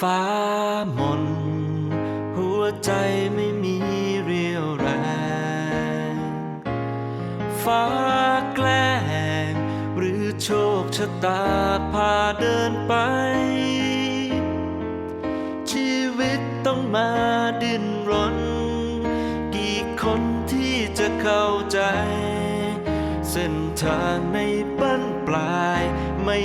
ฟ้ามน หัวใจไม่มีเรียวแรง ฟ้าแกล้ง หรือโชคชะตาพาเดินไป ชีวิตต้องมาดิ้นรน กี่คนที่จะเข้าใจ เส้นทางในบั้นปลายไม่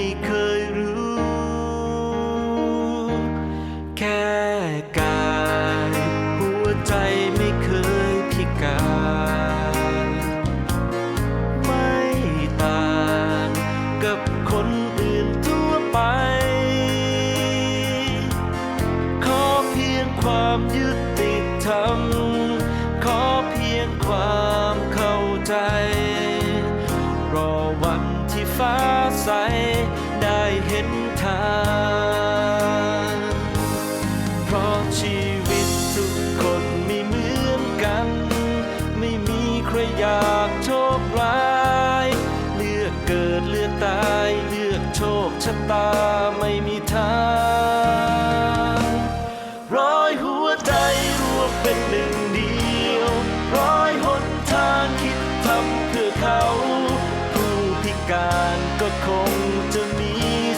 คงจะมี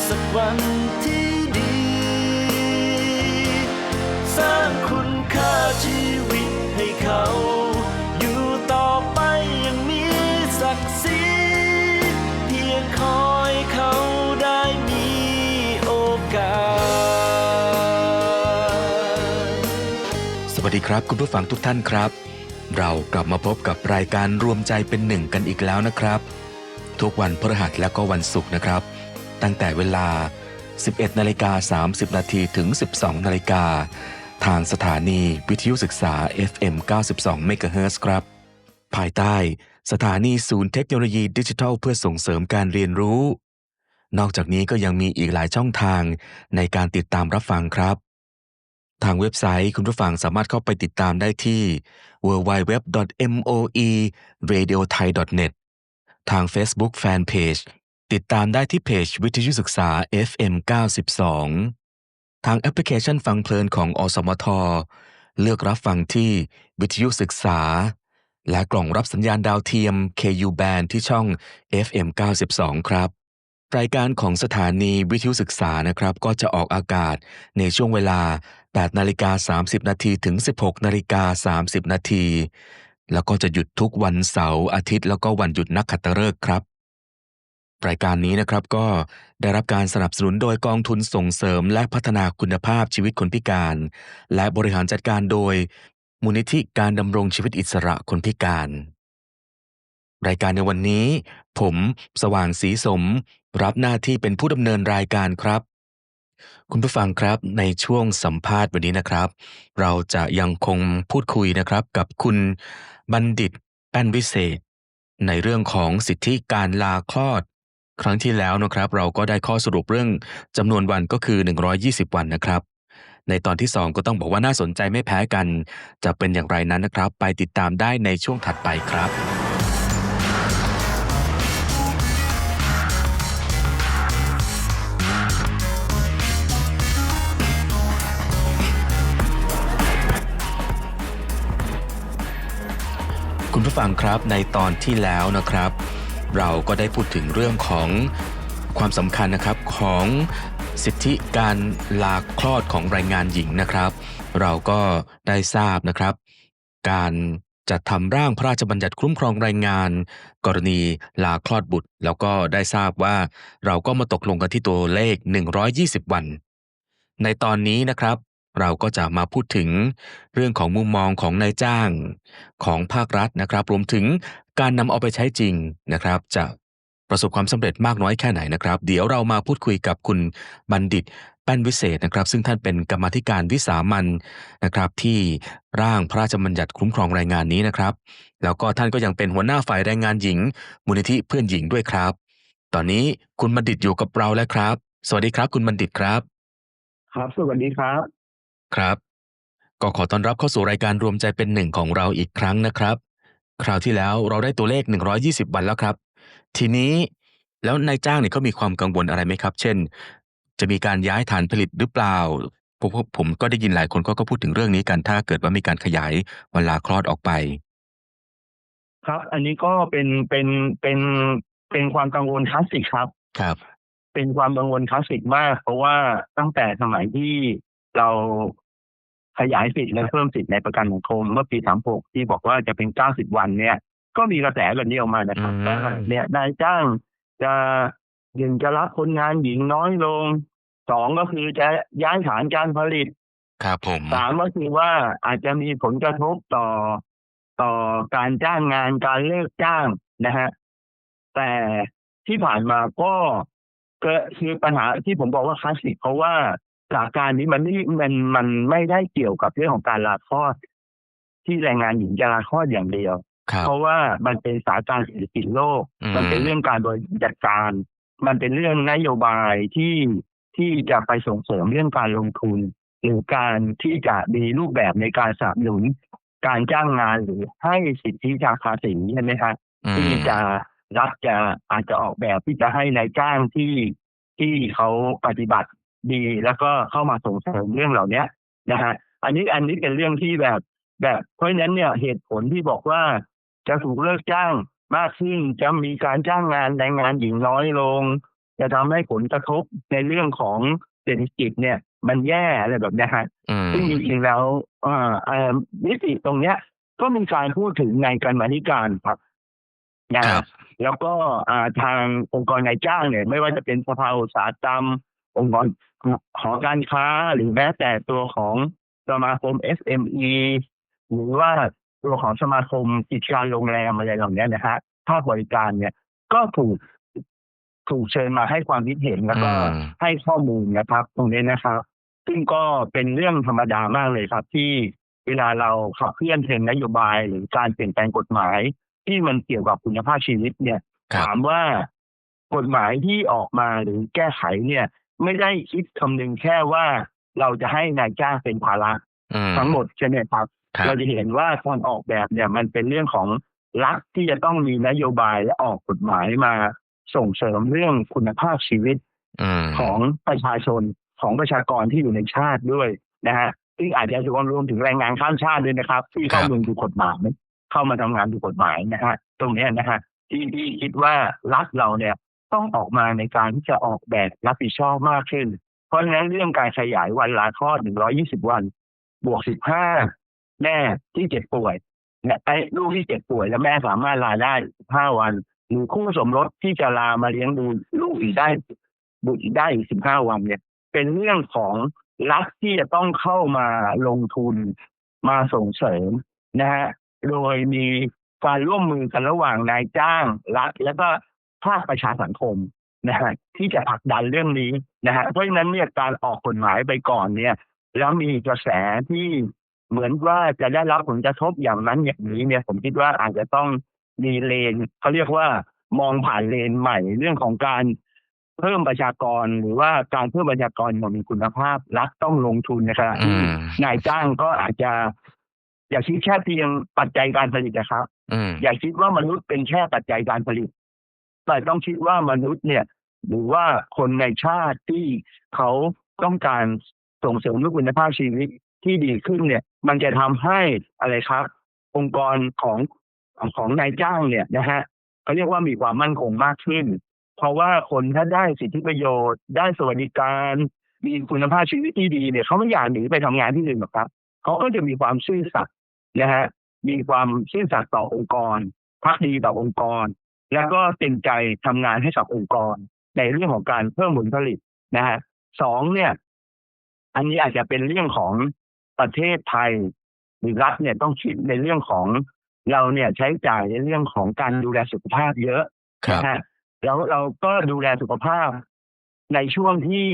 สักวันที่ดี สร้างคุณค่าชีวิตให้เขา อยู่ต่อไปอยังมีศักดิ์ศรีเพียงคอยเขาได้มีโอกาส สวัสดีครับคุณผู้ฟังทุกท่านครับ เรากลับมาพบกับรายการรวมใจเป็นหนึ่งกันอีกแล้วนะครับ ทุกวันพฤหัสและก็วันศุกร์นะครับ ตั้งแต่เวลา 11นาฬิกา30นาทีถึง 12นาฬิกาทางสถานีวิทยุศึกษา FM 92 MHz ครับ ภายใต้สถานีศูนย์เทคโนโลยีดิจิทัล เพื่อส่งเสริมการเรียนรู้ นอกจากนี้ก็ยังมีอีกหลายช่องทางในการติดตามรับฟังครับ ทางเว็บไซต์คุณผู้ฟังสามารถเข้าไปติดตามได้ที่ www.moeradiothai.net ทาง Facebook Fanpage ติดตามได้ที่เพจวิทยุศึกษา FM 92 ทางแอปพลิเคชันฟังเพลินของอสมท เลือกรับฟังที่วิทยุศึกษา และกล่องรับสัญญาณดาวเทียม KU band ที่ช่อง FM 92 ครับ รายการของสถานีวิทยุศึกษานะครับ ก็จะออกอากาศในช่วงเวลา8นาฬิกา30 นาทีถึง 16นาฬิกา30 นาที แล้วก็จะหยุดทุกวันเสาร์อาทิตย์แล้วก็วันหยุดนักขัตฤกษ์ครับ รายการนี้นะครับก็ได้รับการสนับสนุนโดยกองทุนส่งเสริมและพัฒนาคุณภาพชีวิตคนพิการ และบริหารจัดการโดย มูลนิธิการดำรงชีวิตอิสระคนพิการ รายการในวันนี้ ผม สว่างศรีสม รับหน้าที่เป็นผู้ดำเนินรายการครับ คุณผู้ฟังครับในช่วงสัมภาษณ์วันนี้นะครับ เราจะยังคงพูดคุยนะครับกับคุณบัณฑิตแป้นวิเศษ ในเรื่องของสิทธิการลาคลอด ครั้งที่แล้วนะครับ เราก็ได้ข้อสรุปเรื่องจำนวนวันก็คือ 120 วันนะครับ ในตอนที่ 2 ก็ต้องบอกว่าน่าสนใจไม่แพ้กัน จะเป็นอย่างไรนั้นนะครับ ไปติดตามได้ในช่วงถัดไปครับ คุณผู้ฟังครับในตอนที่แล้วนะครับ เราก็ได้พูดถึงเรื่องของความสำคัญนะครับของสิทธิการลาคลอดของแรงงานหญิงนะครับ เราก็ได้ทราบนะครับ การจัดทำร่างพระราชบัญญัติคุ้มครองแรงงาน กรณีลาคลอดบุตร แล้วก็ได้ทราบว่าเราก็มาตกลงกันที่ตัวเลข 120 วัน ในตอนนี้นะครับ เราก็จะมาพูดถึงเรื่องของมุมมองของนายจ้างของภาครัฐนะครับ รวมถึงการนำเอาไปใช้จริงนะครับ จะประสบความสำเร็จมากน้อยแค่ไหนนะครับ เดี๋ยวเรามาพูดคุยกับคุณบัณฑิตแป้นวิเศษนะครับ ซึ่งท่านเป็นกรรมธิการวิสามันนะครับ ที่ร่างพระราชบัญญัติคุ้มครองแรงงานนี้นะครับ แล้วก็ท่านก็ยังเป็นหัวหน้าฝ่ายแรงงานหญิง มูลนิธิเพื่อนหญิงด้วยครับ ตอนนี้คุณบัณฑิตอยู่กับเราแล้วครับ สวัสดีครับ คุณบัณฑิตครับ ครับ สวัสดีครับ ครับ ก็ขอต้อนรับเข้าสู่รายการรวมใจเป็นหนึ่งของเราอีกครั้งนะครับ คราวที่แล้วเราได้ตัวเลข 120 วันแล้วครับ ทีนี้แล้วนายจ้างเนี่ยเขามีความกังวลอะไรไหมครับ เช่น จะมีการย้ายฐานผลิตหรือเปล่าผมผมผมก็ได้ยินหลายคนก็ก็พูดถึงเรื่องนี้กันถ้าเกิดว่ามีการขยายเวลาคลอดออกไป ครับ อันนี้ก็เป็นเป็นเป็นเป็นความกังวลคลาสสิกครับ ครับ เป็นความกังวลคลาสสิกมาก เพราะว่าตั้งแต่สมัยที่เรา ขยายสิทธิ์และเพิ่มสิทธิ์ในประกันสังคมเมื่อปี36ที่บอกว่าจะเป็น90วันเนี่ย ก็มีกระแสแบบนี้ออกมานะครับอืมว่าเนี่ยนายจ้างจะหนึ่งจะรับคนงานหญิงน้อยลงสองก็คือจะย้ายฐานการผลิตครับผมสามก็คือว่าอาจจะมีผลกระทบต่อต่อการจ้างงานการเลิกจ้างนะฮะแต่ที่ผ่านมาก็ก็คือปัญหาที่ผมบอกว่าคลาสสิกเพราะว่า สถานการณ์นี้มันไม่มันมันไม่ได้เกี่ยวกับเรื่องของการลาคลอดที่แรงงานหญิงจะลาคลอดอย่างเดียวครับเพราะว่ามันเป็นสถานการณ์เศรษฐกิจโลกอืมมันเป็นเรื่องการบริหารจัดการ มันเป็นเรื่องนโยบายที่ที่จะไปส่งเสริมเรื่องการลงทุน หรือการที่จะมีรูปแบบในการสนับสนุนการจ้างงานหรือให้สิทธิทางภาษีใช่ไหมครับอืมที่จะรัฐจะอาจจะออกแบบที่จะให้นายจ้างที่ที่เขาปฏิบัติ ดีแล้วก็เข้ามาส่งเสริมเรื่องเหล่านี้นะฮะอันนี้อันนี้เป็นเรื่องที่แบบแบบเพราะฉะนั้นเนี่ยเหตุผลที่บอกว่าจะถูกเลิกจ้างมากขึ้นจะมีการจ้างงานแรงงานหญิงน้อยลง จะทำให้ผลกระทบในเรื่องของเศรษฐกิจเนี่ย มันแย่อะไรแบบเนี้ยฮะอืมซึ่งจริงๆแล้วอ่าอ่านิติตรงเนี้ย ก็มีการพูดถึงในการมาธิการครับนะคครัรับบแล้วก็อ่าทางองค์กรนายจ้างเนี่ย ไม่ว่าจะเป็นสภาอุตสาหกรรมองค์กร หอการค้าหรือแม้แต่ตัวของสมาคม SME หรือว่าตัวของสมาคมกิจการโรงแรมอะไรเหล่านี้นะฮะภาคบริการเนี่ยก็ถูกถูกเชิญมาให้ความคิดเห็นแล้วก็อืมให้ข้อมูลนะครับ ตรงนี้นะครับ ซึ่งก็เป็นเรื่องธรรมดามากเลยครับ ที่เวลาเราขับเคลื่อนเทรนด์นโยบายหรือการเปลี่ยนแปลงกฎหมาย ที่มันเกี่ยวกับคุณภาพชีวิตเนี่ยครับถามว่ากฎหมายที่ออกมาหรือแก้ไขเนี่ย ไม่ได้คิดคำนึงแค่ว่าเราจะให้นายจ้างเป็นภาระอืมทั้งหมดใช่ไหมครับครับเราจะเห็นว่าตอนออกแบบเนี่ยมันเป็นเรื่องของรัฐที่จะต้องมีนโยบายและออกกฎหมายมาส่งเสริมเรื่องคุณภาพชีวิตอืมของประชาชนของประชากรที่อยู่ในชาติด้วยนะฮะซึ่งอาจจะรวมรวมถึงแรงงานข้ามชาติด้วยนะครับ ที่เข้าเมืองถูกกฎหมายเข้ามาทำงานถูกกฎหมายนะฮะตรงเนี้ยนะฮะที่ที่คิดว่ารัฐเราเนี่ย ต้องออกมาในการที่จะออกแบบรับผิดชอบมากขึ้น เพราะฉะนั้นเรื่องการขยายวันลาคลอด 120 วัน บวก 15 แม่ที่เจ็บป่วยเนี่ยไอ้ลูกที่เจ็บป่วยแล้วแม่สามารถลาได้ 15 วัน หรือคู่สมรสที่จะลามาเลี้ยงดูลูกอีกได้บุตรอีกได้อีก 15 วันเนี่ย เป็นเรื่องของรัฐที่จะต้องเข้ามาลงทุนมาส่งเสริมนะฮะ โดยมีการร่วมมือกันระหว่างนายจ้างรัฐ แล้วก็ ภาคประชาสังคมนะฮะที่จะผลักดันเรื่องนี้นะฮะเพราะฉะนั้นเนี่ยการออกกฎหมายไปก่อนเนี่ย แล้วมีกระแสที่เหมือนว่าจะได้รับผลกระทบอย่างนั้นอย่างนี้เนี่ย ผมคิดว่าอาจจะต้องมีเลนเขาเรียกว่ามองผ่านเลนใหม่เรื่องของการเพิ่มประชากรหรือว่าการเพิ่มประชากรอย่างมีคุณภาพรัฐต้องลงทุนนะครับอืมนายจ้างก็อาจจะ อย่าคิดแค่เพียงปัจจัยการผลิตนะครับอืมอย่าคิดว่ามนุษย์เป็นแค่ปัจจัยการผลิต แต่ต้องคิดว่ามนุษย์เนี่ย หรือว่าคนในชาติที่เขาต้องการส่งเสริมเรื่องคุณภาพชีวิตที่ดีขึ้นเนี่ย มันจะทำให้อะไรครับ องค์กรของของนายจ้างเนี่ยนะฮะเขาเรียกว่ามีความมั่นคงมากขึ้น เพราะว่าคนถ้าได้สิทธิประโยชน์ ได้สวัสดิการ มีคุณภาพชีวิตที่ดีเนี่ยเขาไม่อยากหนีไปทำงานที่อื่นหรอกครับเขาก็จะมีความซื่อสัตย์นะฮะมีความซื่อสัตย์ต่อองค์กรพักดีต่อองค์กร แล้วก็เต็มใจทำงานให้กับองค์กร ในเรื่องของการเพิ่มผลผลิตนะฮะสองเนี่ย อันนี้อาจจะเป็นเรื่องของประเทศไทยหรือรัฐเนี่ยต้องคิดในเรื่องของเราเนี่ยใช้จ่ายในเรื่องของการดูแลสุขภาพเยอะครับนะฮะแล้วเราก็ดูแลสุขภาพในช่วงที่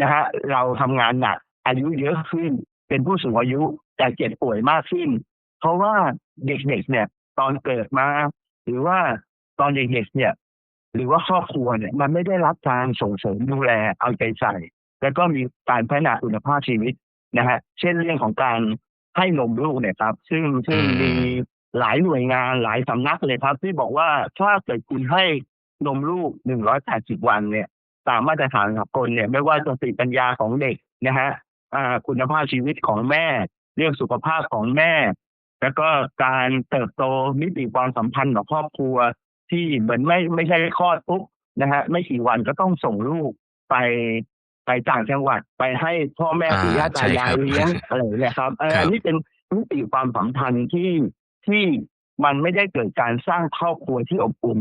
นะฮะเราทำงานหนักอายุเยอะขึ้น เป็นผู้สูงอายุแต่เจ็บป่วยมากขึ้น เพราะว่าเด็กๆเนี่ย ตอนเกิดมา หรือว่า ตอนเด็กๆเนี่ย หรือว่าครอบครัวเนี่ย มันไม่ได้รับการส่งเสริมดูแลเอาใจใส่ แล้วก็มีการพัฒนาคุณภาพชีวิตนะฮะเช่นเรื่องของการให้นมลูกเนี่ยครับ ซึ่งซึ่งอืมมีหลายหน่วยงานหลายสำนักเลยครับ ที่บอกว่าถ้าเกิดคุณให้นมลูก180วันเนี่ย ตามมาตรฐานสากลเนี่ย ไม่ว่าสติปัญญาของเด็กนะฮะอ่าคุณภาพชีวิตของแม่ เรื่องสุขภาพของแม่ แล้วก็การเติบโตมิติความสัมพันธ์ของครอบครัว ที่เหมือนไม่ไม่ใช่คลอดปุ๊บนะฮะไม่กี่วันก็ต้องส่งลูกไปไปต่างจังหวัดไปให้พ่อแม่อ่าปู่ย่าใช่ตายาครัยบเลี้ยงอะไรอย่างเงี้ยครับเออครับอันนี้เป็นมิติความสัมพันธ์ที่ที่มันไม่ได้เกิดการสร้างครอบครัวที่อบอุ่น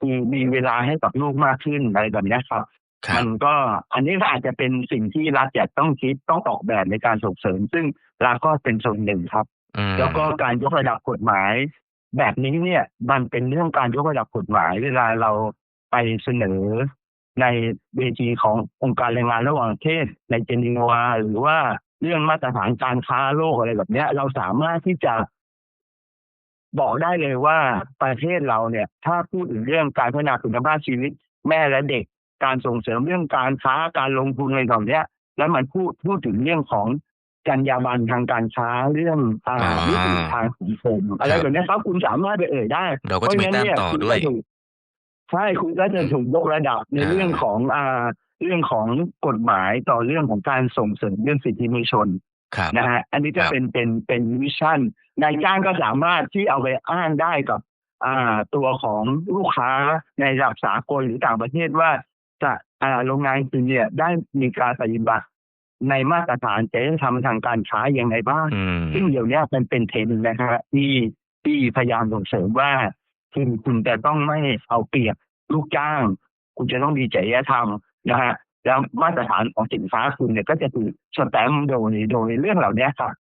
คือมีเวลาให้กับลูกมากขึ้นอะไรแบบเนี้ยครับครัมับนก็อันนี้ก็อาจจะเป็นสิ่งที่รัฐจะต้องคิดต้องออกแบบในการส่งเสริม ซึ่งรัฐก็เป็นส่วนหนึ่งครับอืมแล้วก็การยกระดับกฎหมาย แบบนี้เนี่ย มันเป็นเรื่องการยกระดับกฎหมาย เวลาเราไปเสนอในเวทีขององค์การแรงงานระหว่างประเทศในเจนีวาหรือว่าเรื่องมาตรฐานการค้าโลกอะไรแบบเนี้ย เราสามารถที่จะบอกได้เลยว่าประเทศเราเนี่ย ถ้าพูดถึงเรื่องการพัฒนาคุณภาพชีวิต แม่และเด็ก การส่งเสริมเรื่องการค้าการลงทุนอะไรแบบเนี้ย แล้วมันพูดพูดถึงเรื่องของ จรรยาบรรณทางการค้าเรื่องอ่าอ่าวิถีทางสังคมอะไรแบบเนี้ยครับคุณสามารถไปเอ่ยได้ เราก็จะมีแต้มต่อด้วยเพราะฉะนั้นเนี่คุณก็ถูกใช่คุณก็จะถูกยกระดับในอ่าเรื่องของอ่าเรื่องของกฎหมายต่อเรื่องของการส่งเสริมเรื่องสิทธิมนุษยชนครับนะฮะอันนี้จะครับเป็นเป็นเป็นวิชั่นนายจ้างก็สามารถที่เอาไปอ้างได้กับอ่าตัวของลูกค้าในระดับสากลหรือต่างประเทศว่าจะอ่าโรงงานคุณเนี่ยได้มีการปฏิบัติ ในมาตรฐานจริยธรรมทางการค้าอย่างไรบ้างอืมซึ่งเดี๋ยวเนี้ยมันเป็นเทรนด์นะครับที่ที่พยายามส่งเสริมว่าคุณคุณจะต้องไม่เอาเปรียบลูกจ้าง คุณจะต้องมีจริยธรรมนะฮะแล้วมาตรฐานของสินค้าคุณเนี่ยก็จะถูกสแตมป์โดยโดยเรื่องเหล่านี้ครับ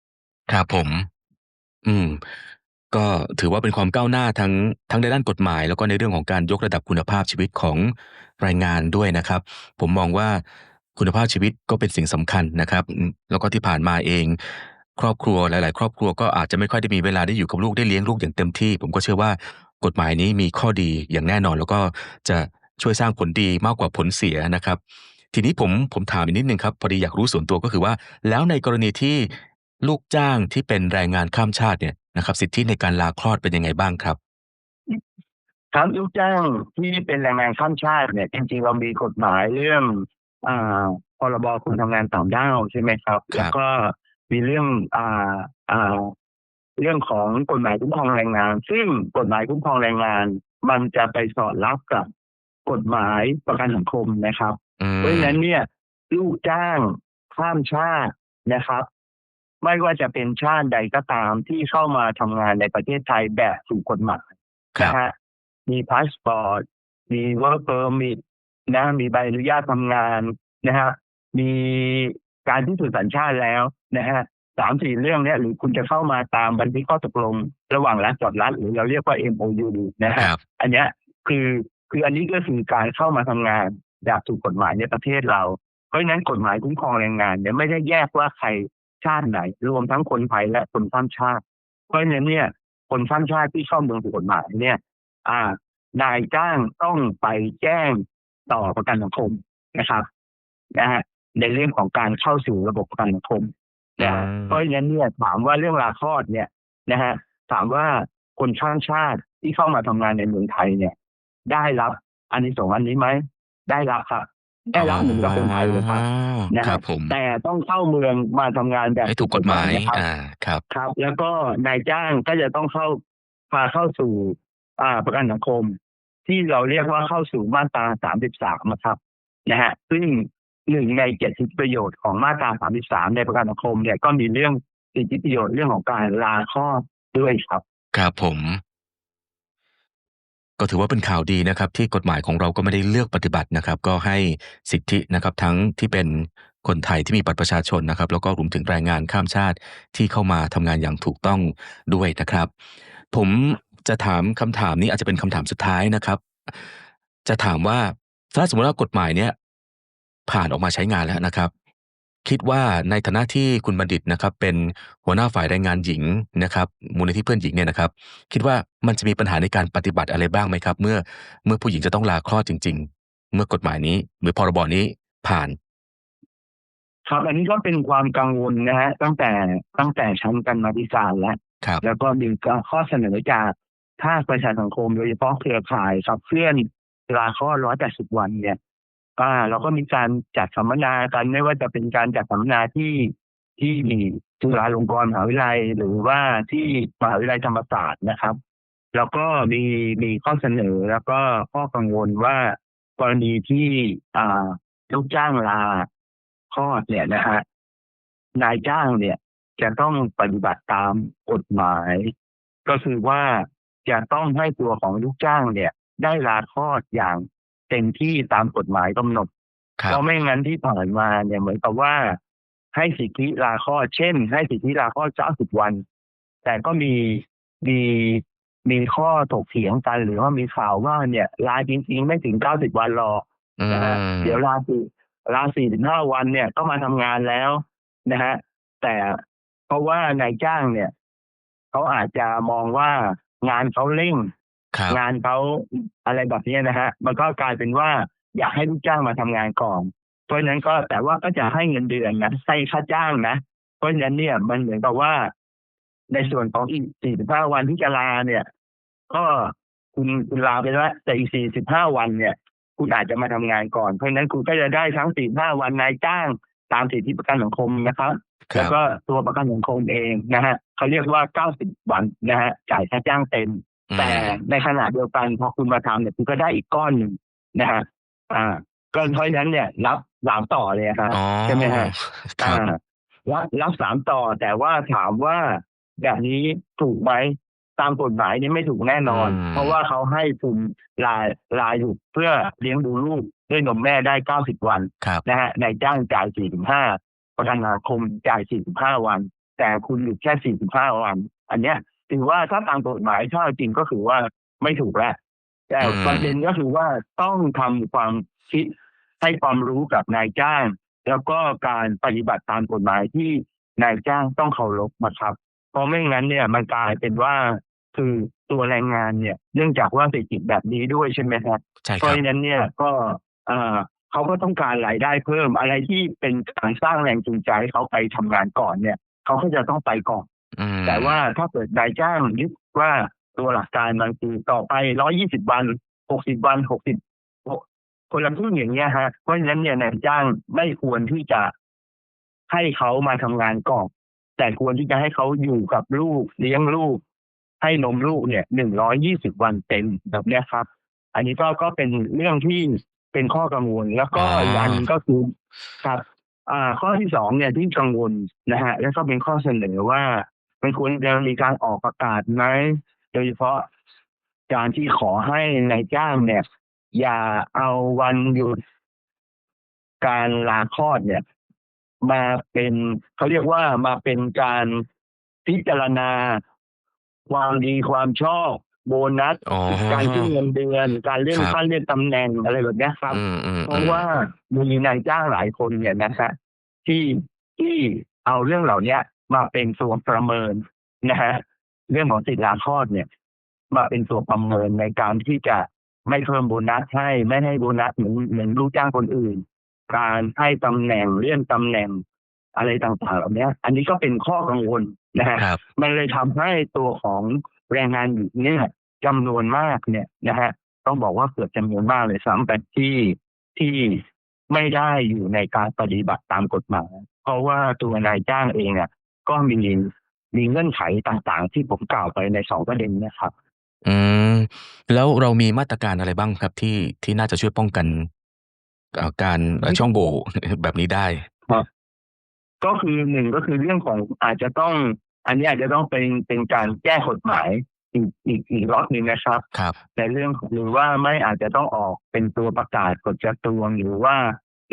ครับผม อืม ก็ถือว่าเป็นความก้าวหน้าทั้งทั้งในด้านกฎหมาย แล้วก็ในเรื่องของการยกระดับคุณภาพชีวิตของแรงงานด้วยนะครับ ผมมองว่า คุณภาพชีวิตก็เป็นสิ่งสำคัญนะครับ แล้วก็ที่ผ่านมาเอง ครอบครัวหลาย ๆ ครอบครัวก็อาจจะไม่ค่อยได้มีเวลาได้อยู่กับลูกได้เลี้ยงลูกอย่างเต็มที่ ผมก็เชื่อว่ากฎหมายนี้มีข้อดีอย่างแน่นอน แล้วก็จะช่วยสร้างผลดีมากกว่าผลเสียนะครับ ทีนี้ผมผมถามอีกนิดนึงครับพอดีอยากรู้ส่วนตัวก็คือว่า แล้วในกรณีที่ลูกจ้างที่เป็นแรงงานข้ามชาติเนี่ยนะครับ สิทธิในการลาคลอดเป็นยังไงบ้างครับครับลูกจ้างที่เป็นแรงงานข้ามชาติเนี่ยจริงๆเรามีกฎหมายเรื่อง อ่าพรบคนทำงานต่างด้าวใช่ไหมครับครับ แล้วก็มีเรื่องอ่าอ่าเรื่องของกฎหมายคุ้มครองแรงงาน ซึ่งกฎหมายคุ้มครองแรงงาน มันจะไปสอดรับกับกฎหมายประกันสังคมนะครับอืมเพราะฉะนั้นเนี่ย ลูกจ้างข้ามชาตินะครับ ไม่ว่าจะเป็นชาติใดก็ตามที่เข้ามาทำงานในประเทศไทยแบบถูกกฎหมายครับนะฮะมีพาสปอร์ตมี work permit นะมีใบอนุญาตทำงานนะฮะมีการพิสูจน์สัญชาติแล้วนะฮะสามสี่เรื่องเนี้ยหรือคุณจะเข้ามาตามบันทึกข้อตกลง ระหว่างรัฐกับรัฐหรือเราเรียกว่า MOU นะคฮะรับอันเนี้ยคือคืออันนี้ก็คือการเข้ามาทำงานแบบถูกกฎหมายในประเทศเรา เพราะฉะนั้นกฎหมายคุ้มครองแรงงานเนี่ยไม่ได้แยกว่าใครชาติไหน รวมทั้งคนไทยและคนข้ามชาติ เพราะฉะนั้นเนี่ย คนข้ามชาติที่เข้าเมืองถูกกฎหมายเนี่ย อ่านายจ้างต้องไปแจ้ง ต่อประกันสังคมนะครับนะฮะในเรื่องของการเข้าสู่ระบบประกันสังคมนะฮะอืมเพราะฉะนั้นเนี่ยถามว่าเรื่องลาคลอดเนี่ยนะฮะถามว่าคนข้ามชาติที่เข้ามาทำงานในเมืองไทยเนี่ย ได้รับอันนี้สงส์อันนี้ไหมได้รับครับได้รับเหมือนกับคนไทยเลยครับอ๋อนะคฮะรับผมแต่ต้องเข้าเมืองมาทำงานแบบให้ถูกกฎหมายนะครับอ่าครับ ครับ แล้วก็นายจ้างก็จะต้องเข้าพาเข้าสู่ อ่าประกันสังคม ที่เราเรียกว่าเข้าสู่มาตราสามสิบสามครับนะฮะซึ่งหนึ่งในเจ็ดสิทธิประโยชน์ของมาตราสามสิบสามในประกันสังคมเนี่ยก็มีเรื่องสิทธิประโยชน์เรื่องของการลาคลอดด้วยครับ ครับผม ก็ถือว่าเป็นข่าวดีนะครับ ที่กฎหมายของเราก็ไม่ได้เลือกปฏิบัตินะครับ ก็ให้สิทธินะครับ ทั้งที่เป็นคนไทยที่มีบัตรประชาชนนะครับ แล้วก็รวมถึงแรงงานข้ามชาติที่เข้ามาทำงานอย่างถูกต้องด้วยนะครับ ผม จะถามคำถามนี้อาจจะเป็นคำถามสุดท้ายนะครับ จะถามว่าถ้าสมมติว่ากฎหมายเนี้ยผ่านออกมาใช้งานแล้วนะครับ คิดว่าในฐานะที่คุณบัณฑิตนะครับ เป็นหัวหน้าฝ่ายแรงงานหญิงนะครับ มูลนิธิเพื่อนหญิงเนี่ยนะครับ คิดว่ามันจะมีปัญหาในการปฏิบัติอะไรบ้างไหมครับ เมื่อเมื่อผู้หญิงจะต้องลาคลอดจริง ๆ เมื่อกฎหมายนี้ หรือพรบนี้ผ่านครับอันนี้ก็เป็นความกังวลนะฮะตั้งแต่ตั้งแต่ชั้นกันมาธิการแล้วครับแล้วก็มีข้อเสนอจาก ภาคประชาสังคมโดยเฉพาะเครือข่ายขับเคลื่อนลาคลอร้อยแปดสิบวันเนี่ยอ่าเราก็มีการจัดสัมมนากันไม่ว่าจะเป็นการจัดสัมมนาที่ที่มีจุฬาลงกรณ์มหาวิทยาลัย หรือว่าที่มหาวิทยาลัยธรรมศาสตร์นะครับ แล้วก็มีมีข้อเสนอแล้วก็ข้อกังวลว่ากรณีที่อ่าลูกจ้างลาคลอดเนี่ยนะฮะนายจ้างเนี่ยจะต้องปฏิบัติตามกฎหมาย ก็คือว่า จะต้องให้ตัวของลูกจ้างเนี่ย ได้ลาคลอดอย่างเต็มที่ตามกฎหมายกำหนดครัเพบราะไม่งั้นที่ผ่านมาเนี่ยเหมือนกับว่า ให้สิทธิลาคลอดเช่น ให้สิทธิลาคลอด90วัน แต่ก็มีมีมีข้อถกเถียงกันหรือว่ามีข่าวว่าเนี่ยลาจริงๆไม่ถึง90วันหรอกอืนะฮะมเดี๋ยวลาสี่ลาสี่ถึงห้าวันเนี่ยก็มาทำงานแล้วนะฮะแต่เพราะว่านายจ้างเนี่ยเขาอาจจะมองว่า งานเขาเร่งครับงานเขาอะไรแบบนี้นะฮะ มันก็กลายเป็นว่าอยากให้ลูกจ้างมาทำงานก่อน เพราะฉะนั้นก็แต่ว่าก็จะให้เงินเดือนนะให้ค่าจ้างนะ เพราะฉะนั้นเนี่ยมันเหมือนกับว่า ในส่วนของอีก 45 วันที่จะลาเนี่ย ก็คุณคุณลาไปแล้วแต่อีก 45 วันเนี่ย คุณอาจจะมาทำงานก่อน เพราะฉะนั้นคุณก็จะได้ทั้ง 45 วันนายจ้าง ตามสิทธิประกันสังคมนะครับคแล้รัวบก็ตัวประกันสังคมเองนะฮะเขาเรียกว่า 90 วันนะฮะจ่ายค่าจ้างเต็ม แต่ในขณะเดียวกันพอคุณมาทำเนี่ยคุณก็ได้อีกก้อนหนึ่งนะฮะอ่าก็เพราะฉะนั้นเนี่ยรับสามต่อเลยฮะอ๋อใช่ไหมฮะครับอ่ารับรับสามต่อแต่ว่าถามว่าแบบนี้ถูกไหม ตามกฎหมายนี่ไม่ถูกแน่นอนอืมเพราะว่าเขาให้คุณลาลาอยู่เพื่อเลี้ยงดูลูกด้วยนมแม่ได้เก้าสิบวันครับนะฮะนายจ้างจ่ายสี่ถึงห้าประกันสังคมจ่ายสี่สิบห้าวัน แต่คุณหยุดแค่สี่สิบห้าวัน อันเนี้ยถือว่าถ้าตามกฎหมายถ้าจริงก็คือว่าไม่ถูกแล้วแต่อืมประเด็นก็คือว่าต้องทำความคิดให้ความรู้กับนายจ้าง แล้วก็การปฏิบัติตามกฎหมายที่นายจ้างต้องเคารพนะครับ เพราะไม่งั้นเนี่ยมันกลายเป็นว่า คือตัวแรงงานเนี่ย เนื่องจากว่าเศรษฐกิจแบบนี้ด้วยใช่ไหมครับใช่เพครัราะบฉะนั้นเนี่ยก็เอ่อเขาก็ต้องการรายได้เพิ่มอะไรที่เป็นการสร้างแรงจูงใจให้เขาไปทำงานก่อนเนี่ยเขาก็จะต้องไปก่อนอืมแต่ว่าถ้าเกิดนายจ้างยึดว่าตัวหลักการมันคือต่อไป120วัน60วัน60คนละครึ่งอย่างเงี้ยฮะเพราะฉะนั้นเนี่ยนายจ้างไม่ควรที่จะให้เขามาทำงานก่อนแต่ควรที่จะให้เขาอยู่กับลูกเลี้ยงลูก ให้นมลูกเนี่ย120วันเต็มแบบเนี้ยครับ อันนี้ก็ก็เป็นเรื่องที่เป็นข้อกังวล แล้วก็อ๋ออีอีกอันหนึ่งก็คือครับอ่าข้อที่สองเนี่ยที่กังวลนะฮะแล้วก็เป็นข้อเสนอว่ามันควรจะมีการออกประกาศไหมโดยเฉพาะการที่ขอให้นายจ้างเนี่ย อย่าเอาวันหยุดการลาคลอดเนี่ย มาเป็นเขาเรียกว่ามาเป็นการพิจารณา ความดีความชอบ โบนัสอ๋อการขึ้นเงินเดือน การเลื่อนครับขั้นเลื่อนตำแหน่งอะไรแบบเนี้ยครับอืมอืมเพราะว่ามีนายจ้างหลายคนเนี่ยนะฮะที่ที่เอาเรื่องเหล่าเนี้ยมาเป็นตัวประเมินนะฮะเรื่องของสิทธิลาคลอดเนี่ย มาเป็นตัวประเมินในการที่จะไม่เพิ่มโบนัสให้ไม่ให้โบนัสเหมือนเหมือนลูกจ้างคนอื่น การให้ตำแหน่งเลื่อนตำแหน่ง อะไรต่างๆเหล่านี้อันนี้ก็เป็นข้อกังวลนะฮะครับมันเลยทำให้ตัวของแรงงานหญิงเนี่ยจำนวนมากเนี่ยนะฮะต้องบอกว่าเกือบจำนวนมากเลยซ้ำแต่ที่ที่ไม่ได้อยู่ในการปฏิบัติตามกฎหมาย เพราะว่าตัวนายจ้างเองอะก็มีมีเงื่อนไขต่างๆ ที่ผมกล่าวไปในสองประเด็นเนะครับ อืมแล้วเรามีมาตรการอะไรบ้างครับที่ที่น่าจะช่วยป้องกันเอ่อการเอ่อช่องโหว่แบบนี้ได้ ก็คือหนึ่งก็คือเรื่องของอาจจะต้อง อันนี้อาจจะต้องเป็นเป็นการแก้กฎหมายอีกอีกอีกรอบหนึ่งนะครับครับ ในเรื่องของหรือว่าไม่อาจจะต้องออกเป็นตัวประกาศกฎกระทรวงหรือว่า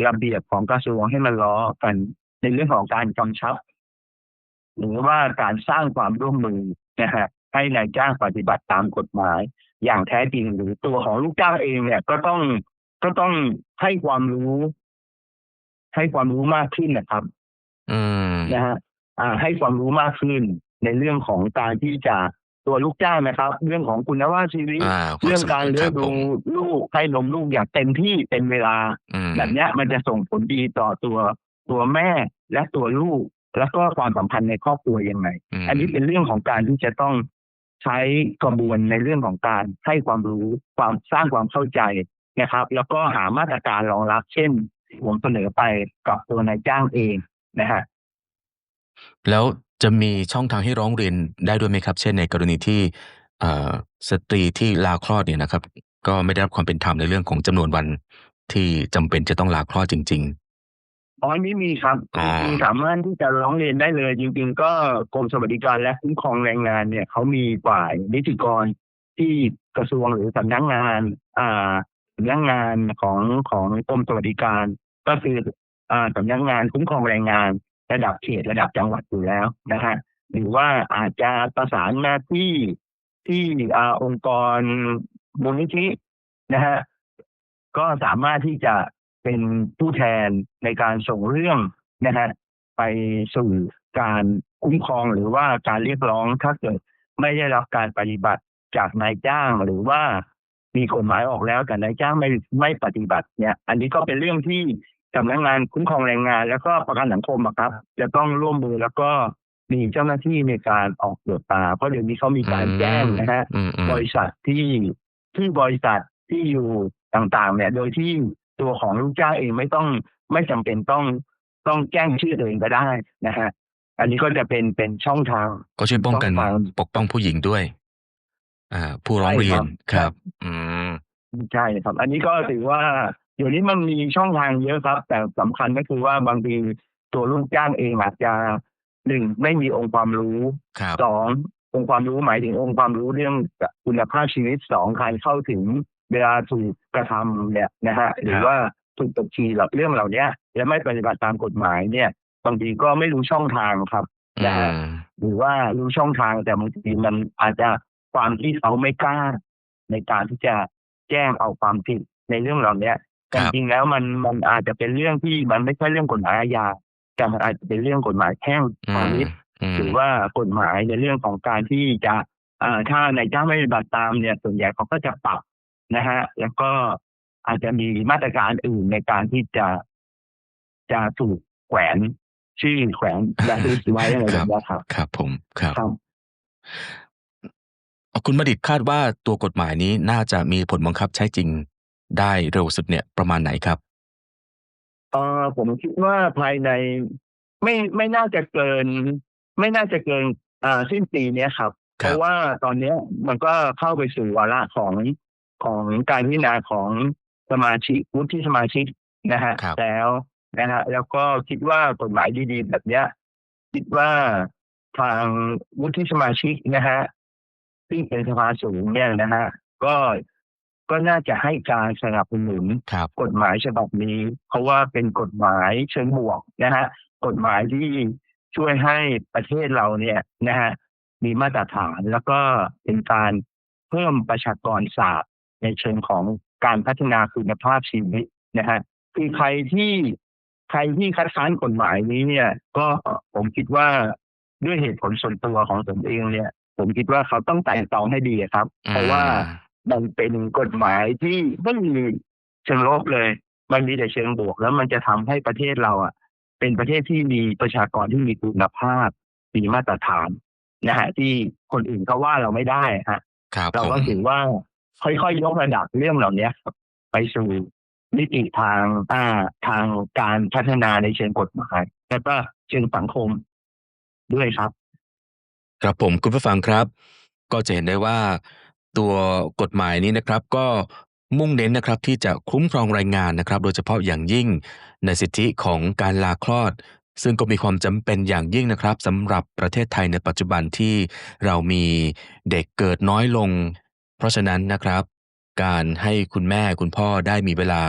ระเบียบของกระทรวงให้มันล้อกันในเรื่องของการกำชับ หรือว่าการสร้างความร่วมมือนะฮะให้นายจ้างปฏิบัติตามกฎหมาย อย่างแท้จริงหรือตัวของลูกจ้างเองเนี่ย ก็ต้องก็ต้องให้ความรู้ ให้ความรู้มากขึ้นนะครับอืม นะฮะอ่าให้ความรู้มากขึ้นในเรื่องของการที่จะตัวลูกจ้างนะครับ เรื่องของคุณภาพชีวิตอ่าเรื่องการเลี้ยงคบดูผมลูกให้นมลูกอย่างเต็มที่เต็มเวลาอืมแบบเนี้ยมันจะส่งผลดีต่อตัวตัวแม่และตัวลูก แล้วก็ความสัมพันธ์ในครอบครัวยังไงมอันนี้เป็นเรื่องของการที่จะต้องใช้กระบวนในเรื่องของการให้ความรู้ความสร้างความเข้าใจนะครับ แล้วก็หามาตรการรองรับ เช่นที่ผมเสนอไปกับตัวนายจ้างเอง นะฮะ แล้วจะมีช่องทางให้ร้องเรียนได้ด้วยไหมครับ เช่นในกรณีที่เอ่อสตรีที่ลาคลอดเนี่ยนะครับ ก็ไม่ได้รับความเป็นธรรมในเรื่องของจำนวนวันที่จำเป็นจะต้องลาคลอดจริง อ๋ออันนี้มีครับอ๋อจริงๆสามารถที่จะร้องเรียนได้เลย จริง ๆ ก็กรมสวัสดิการและคุ้มครองแรงงานเนี่ยเขามีฝ่ายนิติกรที่กระทรวงหรือสำนักงาน อ่าสำนักงานของของกรมสวัสดิการ ก็คืออ่า สำนักงานคุ้มครองแรงงาน ระดับเขตระดับจังหวัดอยู่แล้วนะฮะหรือว่าอาจจะประสานมาที่ที่อองค์กรมูลนิธินะฮะก็สามารถที่จะเป็นผู้แทนในการส่งเรื่องนะฮะไปสู่การคุ้มครองหรือว่าการเรียกร้องถ้าเกิดไม่ได้รับการปฏิบัติจากนายจ้างหรือว่ามีกฎหมายออกแล้วแต่นายจ้างไม่ไม่ปฏิบัติเนี่ย อันนี้ก็เป็นเรื่องที่ สำนักงานคุ้มครองแรงงาน แล้วก็ประกันสังคมอะครับ จะต้องร่วมมือแล้วก็มีเจ้าหน้าที่ในการออกตรวจตา เพราะเดี๋ยวนี้เขามีๆการแจ้งนะฮะอืมอืมบริษัทที่ที่บริษัทที่อยู่ต่างๆ เนี่ย โดยที่ตัวของลูกจ้างเองไม่ต้องไม่จำเป็นต้องต้องแจ้งชื่อตัวเองก็ได้นะฮะอันนี้ก็จะเป็นเป็นช่องทาง ก็ช่วยป้องกันต้องฟังปกป้องผู้หญิงด้วย อ่า ผู้ร้องใช่เรียครันบครับ อืมใช่ครับ อันนี้ก็ถือว่า เดี๋ยวนี้มันมีช่องทางเยอะครับ แต่สำคัญก็คือว่าบางทีตัวลูกจ้างเองอาจจะหนึ่งไม่มีองค์ความรู้ครับสององค์ความรู้หมายถึงองค์ความรู้เรื่องคุณภาพชีวิตสองการเข้าถึงเวลาถูกกระทำเนี่ยนะฮะหรือว่าถูกตกทีหลับเรื่องเหล่าเนี้ยและไม่ปฏิบัติตามกฎหมายเนี่ย บางทีก็ไม่รู้ช่องทางครับอืนะฮะมหรือว่ารู้ช่องทางแต่บางทีมันอาจจะความที่เขาไม่กล้า ในการที่จะแจ้งเอาความผิดในเรื่องเหล่าเนี้ ยครัจบริงๆแล้วมันมันอาจจะเป็นเรื่องที่มันไม่ใช่เรื่องกฎหมายอาญาแต่มันอาจจะเป็นเรื่องกฎหมายแพ่งอืพามณิชย์อืมหรือว่ากฎหมายในเรื่องของการที่จะอ่าถ้านายจ้างไม่ปฏิบัติตามเนี่ย ส่วนใหญ่เขาก็จะปรับนะฮะ แล้วก็อาจจะมีมาตรการอื่นในการที่จะจะถูกแขวนชื่อแขวนแบล็คลิสต์ไว้อะไรแบบนี้ครับ ครับ ผมครับครับคุณบัณฑิตคาดว่าตัวกฎหมายนี้น่าจะมีผลบังคับใช้จริง ได้เร็วสุดเนี่ยประมาณไหนครับเออผมคิดว่าภายในไม่ไม่น่าจะเกิน ไม่น่าจะเกินอ่าสิ้นปีเนี้ยครับครับเพราะว่าตอนเนี้ยมันก็เข้าไปสู่วาระของของการพิจารณาของสมาชิกวุฒิสมาชิกนะฮะครับแล้วนะฮะแล้วก็คิดว่ากฎหมายดีๆ แบบเนี้ย คิดว่าทางวุฒิสมาชิกนะฮะที่เป็นสภาสูงเนี่ยนะฮะก็ ก็น่าจะให้การสนับสนุนครับกฎหมายฉบับนี้ เพราะว่าเป็นกฎหมายเชิงบวกนะฮะกฎหมายที่ช่วยให้ประเทศเราเนี่ยนะฮะมีมาตรฐานแล้วก็เป็นการเพิ่มประชากรศาสตร์ ในเชิงของการพัฒนาคุณภาพชีวิตนะฮะคือใครที่ใครที่คัดค้านกฎหมายนี้เนี่ย ก็ผมคิดว่าด้วยเหตุผลส่วนตัวของตนเองเนี่ย ผมคิดว่าเขาต้องแต่งตองให้ดีครับ เพราะว่า มันเป็นกฎหมายที่ไม่มีเชิงลบเลย มันมีแต่เชิงบวก แล้วมันจะทำให้ประเทศเราอะ เป็นประเทศที่มีประชากรที่มีคุณภาพมีมาตรฐานนะฮะที่คนอื่นเขาว่าเราไม่ได้ฮะครับเราผมก็ถือว่าค่อยๆยกระดับเรื่องเหล่านี้ครับไปสู่มิติทางอ่าทางการพัฒนาในเชิงกฎหมาย แล้วก็เชิงสังคมด้วยครับ ครับผมคุณผู้ฟังครับ ก็จะเห็นได้ว่า ตัวกฎหมายนี้นะครับก็มุ่งเน้นนะครับที่จะคุ้มครองแรงงานนะครับ โดยเฉพาะอย่างยิ่งในสิทธิของการลาคลอด ซึ่งก็มีความจำเป็นอย่างยิ่งนะครับสำหรับประเทศไทยในปัจจุบันที่เรามีเด็กเกิดน้อยลง เพราะฉะนั้นนะครับ การให้คุณแม่คุณพ่อได้มีเวลา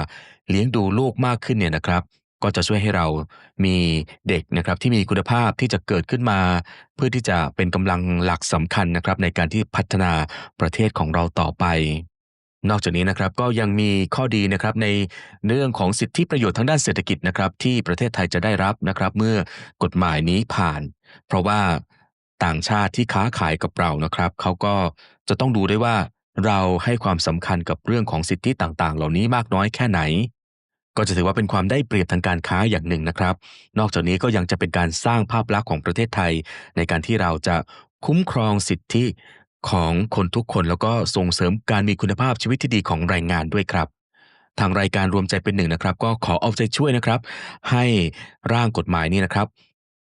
เลี้ยงดูลูกมากขึ้นเนี่ยนะครับ ก็จะช่วยให้เรามีเด็กนะครับที่มีคุณภาพที่จะเกิดขึ้นมา เพื่อที่จะเป็นกำลังหลักสำคัญนะครับในการที่พัฒนาประเทศของเราต่อไป นอกจากนี้นะครับก็ยังมีข้อดีนะครับในเรื่องของสิทธิประโยชน์ทางด้านเศรษฐกิจนะครับ ที่ประเทศไทยจะได้รับนะครับ เมื่อกฎหมายนี้ผ่าน เพราะว่าต่างชาติที่ค้าขายกับเรานะครับเขาก็จะต้องดูได้วยว่าเราให้ความสำคัญกับเรื่องของสิทธิต่างๆ เหล่านี้มากน้อยแค่ไหน ก็จะถือว่าเป็นความได้เปรียบทางการค้าอย่างหนึ่งนะครับ นอกจากนี้ก็ยังจะเป็นการสร้างภาพลักษณ์ของประเทศไทย ในการที่เราจะคุ้มครองสิทธิของคนทุกคนแล้วก็ส่งเสริมการมีคุณภาพชีวิตที่ดีของแรงงานด้วยครับทางรายการรวมใจเป็นหนึ่งนะครับ ก็ขอเอาใจช่วยนะครับ ให้ร่างกฎหมายนี้นะครับ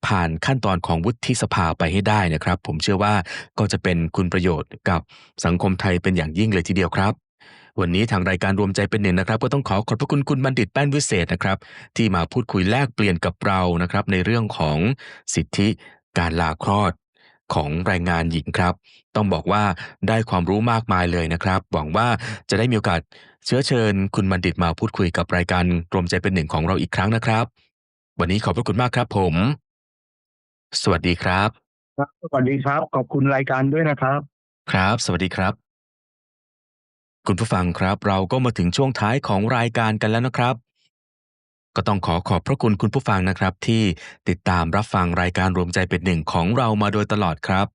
ผ่านขั้นตอนของวุฒิสภาไปให้ได้นะครับ ผมเชื่อว่าก็จะเป็นคุณประโยชน์กับสังคมไทยเป็นอย่างยิ่งเลยทีเดียวครับ วันนี้ทางรายการรวมใจเป็นหนึ่งนะครับ ก็ต้องขอขอบพระคุณคุณบัณฑิตแป้นวิเศษนะครับ ที่มาพูดคุยแลกเปลี่ยนกับเรานะครับ ในเรื่องของสิทธิการลาคลอดของแรงงานหญิงครับ ต้องบอกว่าได้ความรู้มากมายเลยนะครับ หวังว่าจะได้มีโอกาสเชื้อเชิญ คุณบัณฑิตมาพูดคุยกับรายการรวมใจเป็นหนึ่งของเราอีกครั้งนะครับ วันนี้ขอบพระคุณมากครับผม สวัสดีครับ ครับสวัสดีครับ ขอบคุณรายการด้วยนะครับ ครับ สวัสดีครับ คุณผู้ฟังครับ เราก็มาถึงช่วงท้ายของรายการกันแล้วนะครับ ก็ต้องขอขอบพระคุณคุณผู้ฟังนะครับ ที่ติดตามรับฟังรายการรวมใจเป็นหนึ่งของเรามาโดยตลอดครับ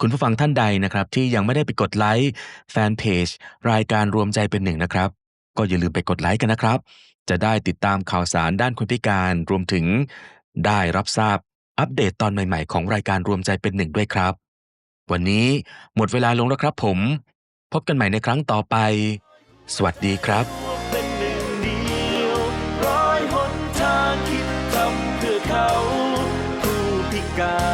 คุณผู้ฟังท่านใดนะครับ ที่ยังไม่ได้ไปกดไลค์แฟนเพจรายการรวมใจเป็นหนึ่งนะครับ ก็อย่าลืมไปกดไลค์กันนะครับ จะได้ติดตามข่าวสารด้านคนพิการรวมถึง ได้รับทราบอัปเดตตอนใหม่ ๆ ของรายการรวมใจเป็นหนึ่งด้วยครับ วันนี้หมดเวลาลงแล้วครับผม พบกันใหม่ในครั้งต่อไป สวัสดีครับเป็นหนึ่งเดียวร้อยหนทางคิดทำเพื่อเขาผู้พิการ